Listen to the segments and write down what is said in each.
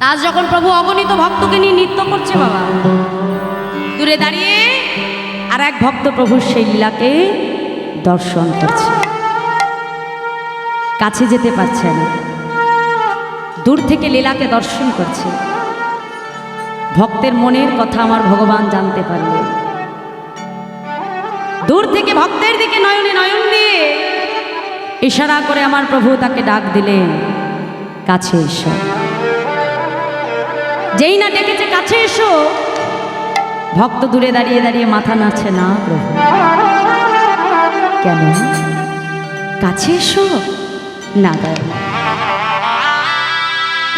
আজ যখন প্রভু অগণিত ভক্তকে নিয়ে নৃত্য করছে বাবা, দূরে দাঁড়িয়ে আর এক ভক্ত প্রভুর সেই লীলাকে দর্শন করছে। কাছে যেতে পারছে না। দূর থেকে লীলাকে দর্শন করছে। ভক্তের মনের কথা আমার ভগবান জানতে পারলে দূর থেকে ভক্তের দিকে নয়নে নয়ন দিয়ে ইশারা করে আমার প্রভু তাকে ডাক দিলেন, কাছে এসো। যেই না ডেকেছে, কাছে এসো। ভক্ত দূরে দাঁড়িয়ে দাঁড়িয়ে মাথা নাড়ছে, না প্রভু। কেন? কাছে এসো। না, দয়া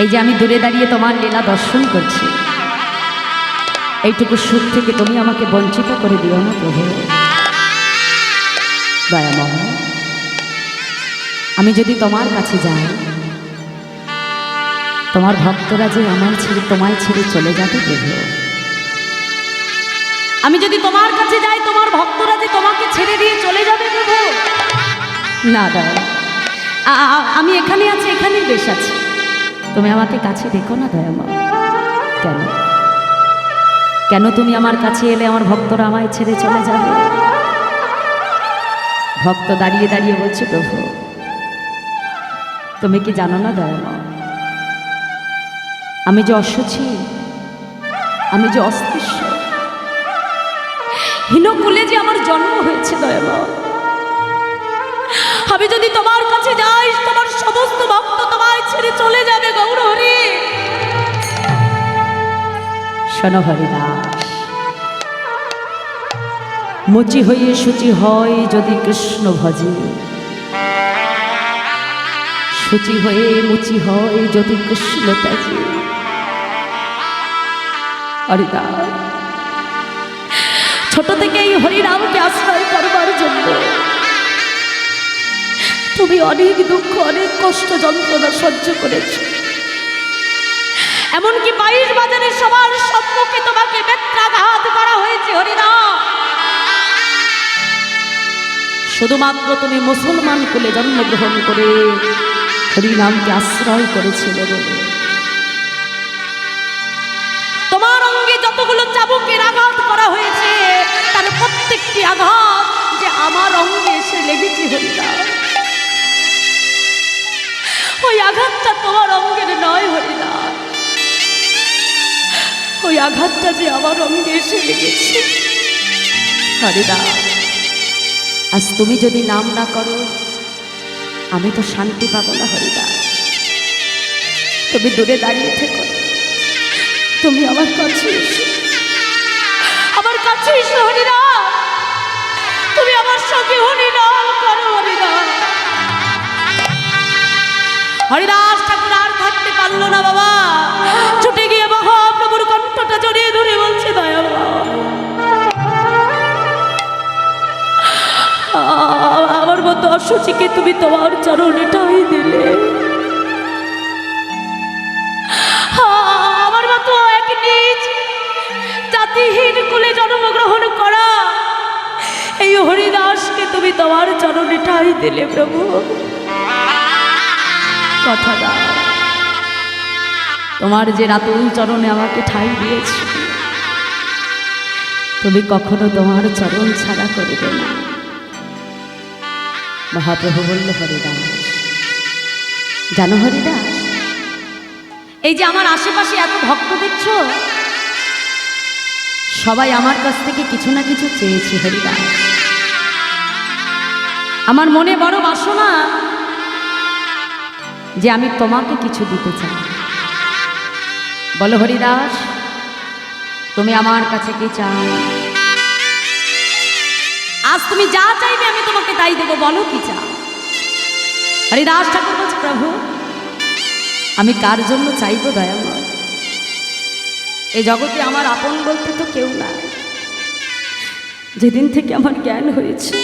এই যে আমি দূরে দাঁড়িয়ে তোমার লীলা দর্শন করছি, এইটুকু সুখ থেকে তুমি আমাকে বঞ্চিত করে দিও না প্রভু। দয়ামহ আমি যদি তোমার কাছে যাই তোমার ভক্তরা যে আমার ছেড়ে, তোমায় ছেড়ে চলে যাবে আমি যদি তোমার কাছে যাই, তোমার ভক্তরা যে তোমাকে ছেড়ে দিয়ে চলে যাবে না দয়া আমি এখানে আছি, এখানেই বেশ আছি। তুমি আমাকে কাছে দেখো না দয়ামা কেন? কেন তুমি আমার কাছে এলে আমার ভক্তরা আমায় ছেড়ে চলে যাবে? ভক্ত দাঁড়িয়ে দাঁড়িয়ে বলছে, প্রভু, তুমি কি জানো না দয়ামা আমি যে অসুচি, আমি যে অস্পৃশ্য। হীনকুলে যে আমার জন্ম হয়েছে দয়ামা আমি যদি তোমার কাছে যাই, তোমার সমস্ত ভক্ত তোমায় ছেড়ে চলে যাবে, গৌরহরি। শোনো মুচি হয়ে সূচি হয় যদি কৃষ্ণ ভজে। সূচি হয়ে মুচি হয় যদি কৃষ্ণ ত্যাজে। হরিদাস ছোট থেকে এই হরিনামকে আশ্রয় করবার জন্য। তুমি অনেক দুঃখ, অনেক কষ্ট, যন্ত্রণা সহ্য করেছ। এমনকি বাইশ বাজারের সবার সম্মুখে তোমাকে বেত্রাঘাত করা হয়েছে হরিনা শুধুমাত্র তুমি মুসলমান কুলে জন্মগ্রহণ করে হরিনামকে আশ্রয় করেছিলে বলে। যতগুলো চাবুকের আঘাত করা হয়েছে। তার প্রত্যেকটি আঘাত যে আমার অঙ্গে এসে লেগেছে হরিনা ওই আঘাতটা তোমার অঙ্গের নয় হরিনা ওই আঘাতটা যে আমার অঙ্গে এসে লেগেছে। হরিনা আজ তুমি যদি নাম না করো, আমি তো শান্তি পাবো না হরিদা। তুমি দূরে দাঁড়িয়ে থেকো। তুমি আমার কাছে এসো। কাছে এসো তুমি আমার সঙ্গে হরিনাম করো হরিদা হরিদাস ঠাকুর আর থাকতে পারল না, বাবা। ছুটে গিয়ে মহাপ্রভুর কণ্ঠটা জড়িয়ে ধরে বলছে, দয়া বাবা। আমার মতো অসুচিকে তুমি তোমার চরণেটাই দিলে। হরিদাসকে তুমি তোমার চরণেটাই দিলে প্রভু। কথা দাও। তোমার যে রাতুল চরণে আমাকে ঠাই দিয়েছে, তুমি কখনো তোমার চরণ ছাড়া করবে না। মহাপ্রভু বলল, হরিদাস, জানো হরিদাস, এই যে আমার আশেপাশে এত ভক্ত দেখছ, সবাই আমার কাছ থেকে কিছু না কিছু চেয়েছে, হরিদাস। আমার মনে বড় বাসনা যে আমি তোমাকে কিছু দিতে চাই। বলো হরিদাস, তুমি আমার কাছে কি চাও? আজ তুমি যা চাইবে আমি তোমাকে তাই দেবো, বলো কি চাও? হরিদাস ঠাকুর বলছে, প্রভু, আমি কার জন্য চাইব দয়াময় এই জগতে আমার আপন বলতে তো কেউ নাই। যেদিন থেকে আমার জ্ঞান হয়েছে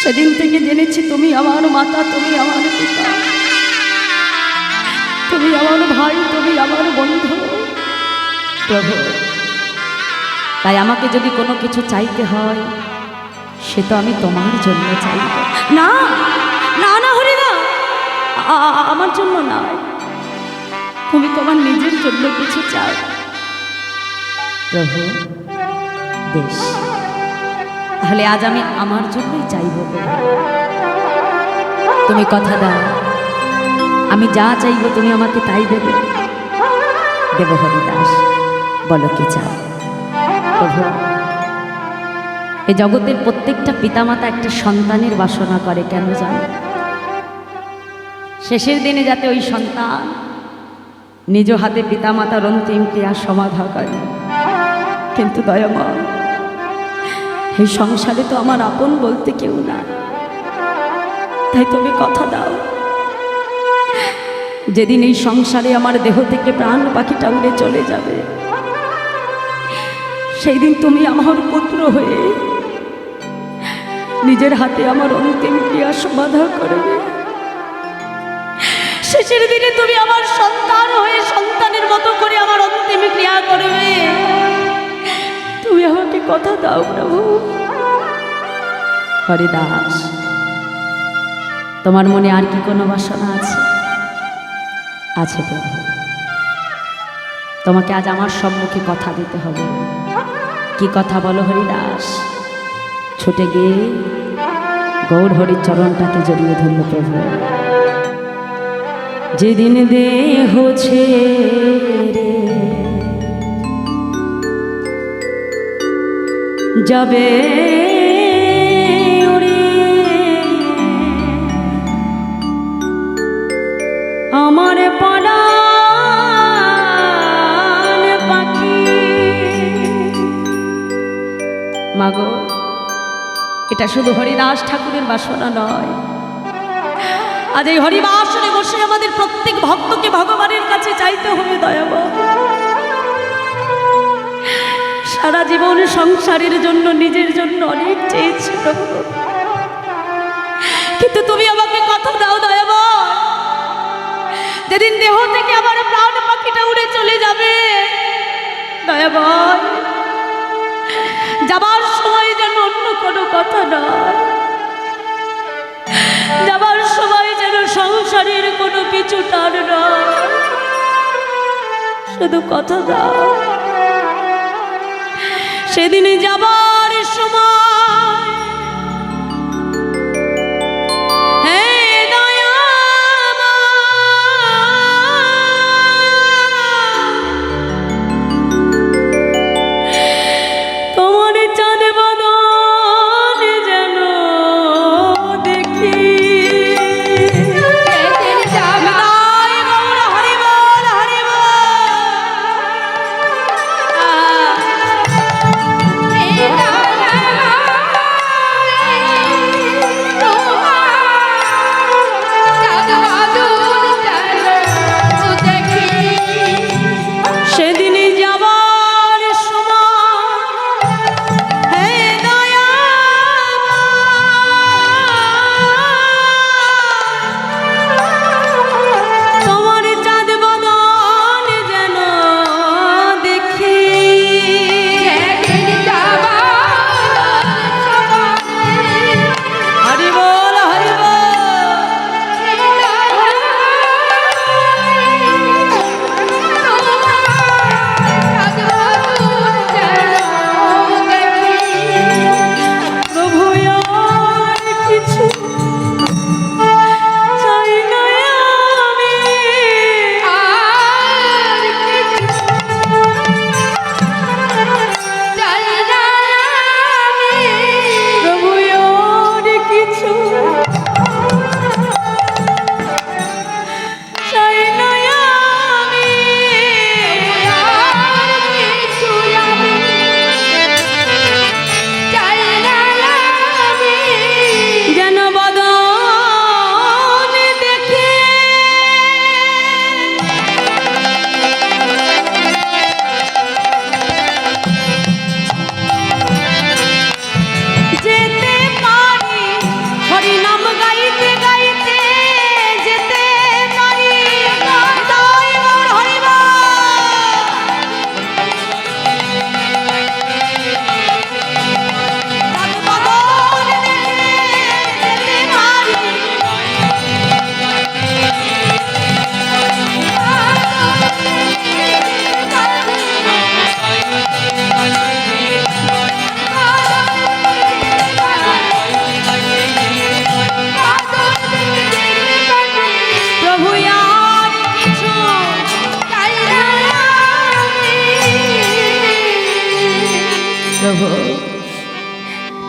সেদিন থেকে জেনেছি তুমি আমার মাতা, তুমি আমার পিতা। তুমি আমার ভাই, তুমি আমার বন্ধু। প্রভু, তাই আমাকে যদি কোনো কিছু চাইতে হয়, সে তো আমি তোমার জন্য চাইব। না না না, হরি না। আমার জন্য নয় তুমি তোমার নিজের জন্য কিছু চাও। প্রভু দেশ তাহলে আজ আমি আমার জন্যই চাইব। তুমি কথা দাও। আমি যা চাইব তুমি আমাকে তাই দেবে। দেব হরিদাস, বলো কি চাও? প্রভু এই জগতের প্রত্যেকটা পিতামাতা একটা সন্তানের বাসনা করে, কেন জানো? শেষের দিনে যাতে ওই সন্তান নিজ হাতে পিতামাতার অন্তিম ক্রিয়া সমাধা করে। কিন্তু দয়ামা এই সংসারে তো আমার আপন বলতে কেউ না তাই তুমি কথা দাও। যেদিন এই সংসারে আমার দেহ থেকে প্রাণ পাখিটা উড়ে চলে যাবে সেই দিন তুমি আমার পুত্র হয়ে নিজের হাতে আমার অন্তিম ক্রিয়া সমাধা করবে। শেষের দিনে তুমি আমার সন্তান হয়ে সন্তানের মতো করে কথা দাও প্রভু। হরিদাস, তোমার মনে আর কি কোনো বাসনা আছে? আছে প্রভু। তোমাকে আজ আমার সম্মুখে কথা দিতে হবে। কি কথা বলো হরিদাস? ছুটে গিয়ে গৌর হরির চরণটাকে জড়িয়ে ধরল প্রভু। যেদিন দেহ ছেড়ে যাবে আমার পরাণ পাখি। মাগো এটা শুধু হরিদাস ঠাকুরের বাসনা নয়। আজ এই হরিবাসনে বসে আমাদের প্রত্যেক ভক্তকে ভগবানের কাছে চাইতে হবে দয়াব সারা জীবন সংসারের জন্য, নিজের জন্য অনেক চেয়েছিল কিন্তু তুমি আমাকে কথা দাও দয়াব যেদিন দেহ থেকে আমার প্রাণ পাখিটা উড়ে চলে যাবে দয়াবয় যাবার সময় যেন অন্য কোনো কথা নয়। যাবার সময় যেন সংসারের কোনো পিছু টান নয়। শুধু কথা দাও। সেদিনে যাবার সময়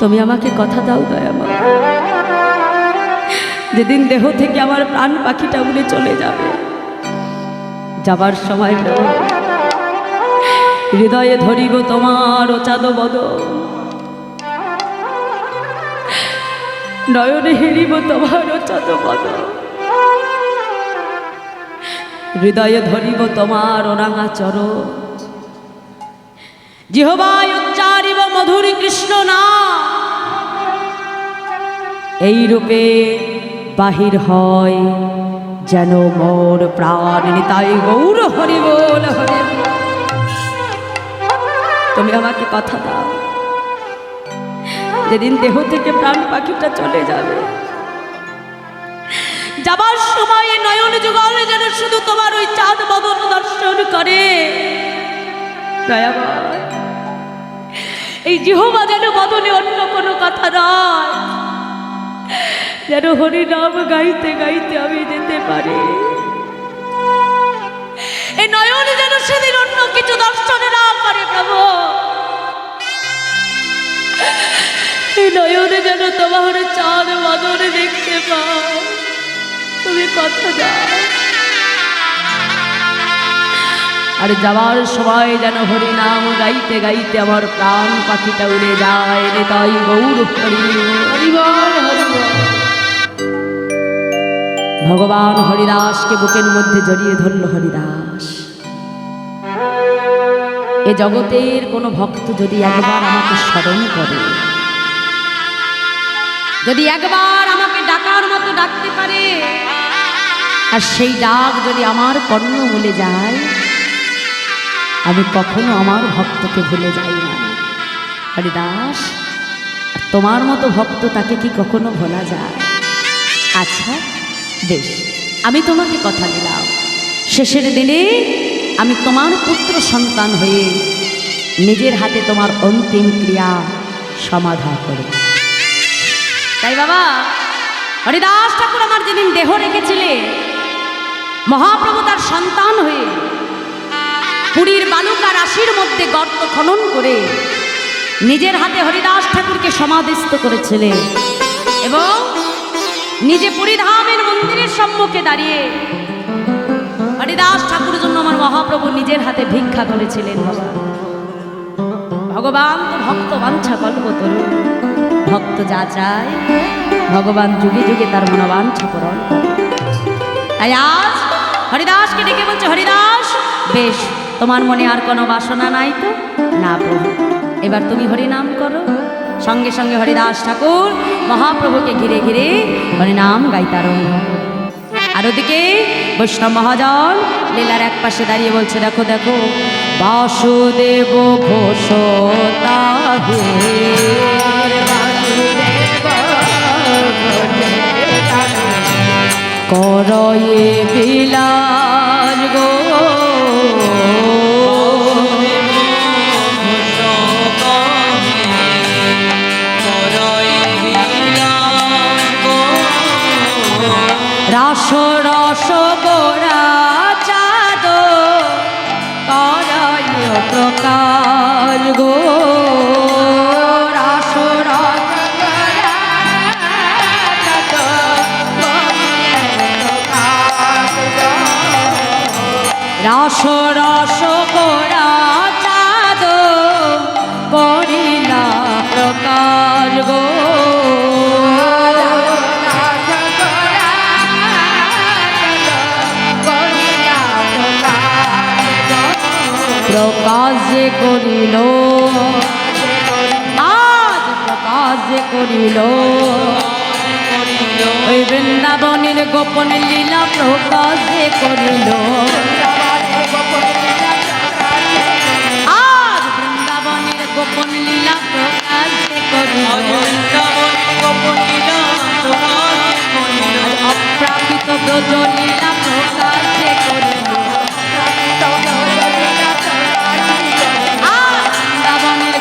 তুমি আমাকে কথা দাও দয়ামা যেদিন দেহ থেকে আমার প্রাণ পাখিটা উড়ে চলে যাবে, যাবার সময় হৃদয়ে ধরিব তোমার ও চাঁদ বদ নয়নে হেরিব তোমার চাঁদ বদ হৃদয়ে ধরিব তোমার রাঙা চর জিহবায় উচ্চারিব মধুরী কৃষ্ণ না এই রূপে বাহির হয় যেন মোর প্রাণ নিতাই গৌর হরি বল তুমি আমাকে কথা দাও। যেদিন দেহ থেকে প্রাণ পাখিটা চলে যাবে। যাবার সময় নয়ন যুগলে যেন শুধু তোমার ওই চাঁদ বদন দর্শন করে। এই জিহবা যেন বদনে অন্য কোনো কথা নয়। যেন হরিনাম গাইতে গাইতে আমি যেতে পারি। এই নয়ন যেন সেদিন অন্য কিছু দর্শনে না করে প্রভু। এই নয়নে যেন তোমার চাঁদ বদনে দেখতে পাও তুমি কথা দাও। আর যাওয়ার সময় যেন হরি নাম গাইতে গাইতে আমার প্রাণ পাখিটা উড়ে যায় রে তাই গৌর হরি হরিবল হরিবল। ভগবান হরিদাসকে বুকের মধ্যে জড়িয়ে ধরল হরিদাস। এ জগতের কোনো ভক্ত যদি একবার আমাকে স্মরণ করে, যদি একবার আমাকে ডাকার মতো ডাকতে পারে, আর সেই ডাক যদি আমার কর্ণ ভুলে যায়, আমি কখনো আমার ভক্তকে ভুলে যাই না। হরিদাস তোমার মতো ভক্ত তাকে কি কখনো ভোলা যায়? আচ্ছা বেশ, আমি তোমাকে কথা দিলাম। শেষের দিনে আমি তোমার পুত্র সন্তান হয়ে নিজের হাতে তোমার অন্তিম ক্রিয়া সমাধা করব। তাই বাবা, হরিদাস ঠাকুর আমার যেদিন দেহ রেখেছিলে মহাপ্রভু তার সন্তান হয়ে পুরীর বালুকা রাশির মধ্যে গর্ত খনন করে নিজের হাতে হরিদাস ঠাকুরকে সমাধিস্থ করেছিলেন এবং নিজে পুরীধামের মন্দিরের সম্মুখে দাঁড়িয়ে হরিদাস ঠাকুর জন্য আমার মহাপ্রভু নিজের হাতে ভিক্ষা করেছিলেন। ভগবান তো ভক্ত বাঞ্ছা কল্প তরু ভক্ত যা চায়, ভগবান যুগে যুগে তার মনোবাঞ্ছা পূরণ। তাই আজ হরিদাসকে ডেকে বলছে, হরিদাস, বেশ, তোমার মনে আর কোনো বাসনা নাই তো? না প্রভু। এবার তুমি হরিনাম করো। সঙ্গে সঙ্গে হরিদাস ঠাকুর মহাপ্রভুকে ঘিরে ঘিরে হরিনাম গাইতার। আর ওদিকে বৈষ্ণব মহাজন লীলার এক পাশে দাঁড়িয়ে বলছে, দেখো দেখো, বাসুদেব ঘোষ করিল। ওই বৃন্দাবনের গোপন লীলা প্রকাশ করিল। আজ বৃন্দাবনের গোপন লীলা প্রকাশ করিল। অপ্রাকৃত ব্রজ লীলা প্রকাশ করিল।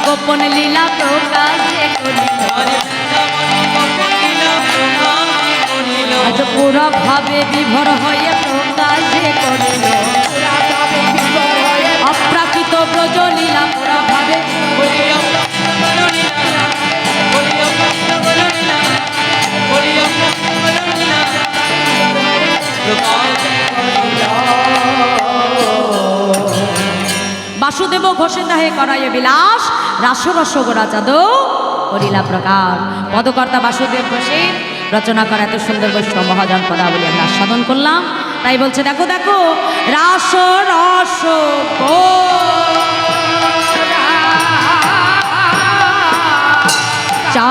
গোপন লীলা প্রকাশ করিল। ওরা ভাবে বিভর হয়ে প্রকাশে করিল। অপ্রাকৃত ব্রজলীলা ওরা ভাবে বাসুদেব ঘোষে তাহে করায় বিলাস, রাসরস গোরা যাদব করিলা প্রকার। পদকর্তা বাসুদেব ঘোষের রচনা করা এত সুন্দর বৈশ্য মহাজন পদাবলী আমরা আস্বাদন করলাম। তাই বলছে, দেখো দেখো, রাস, রস চা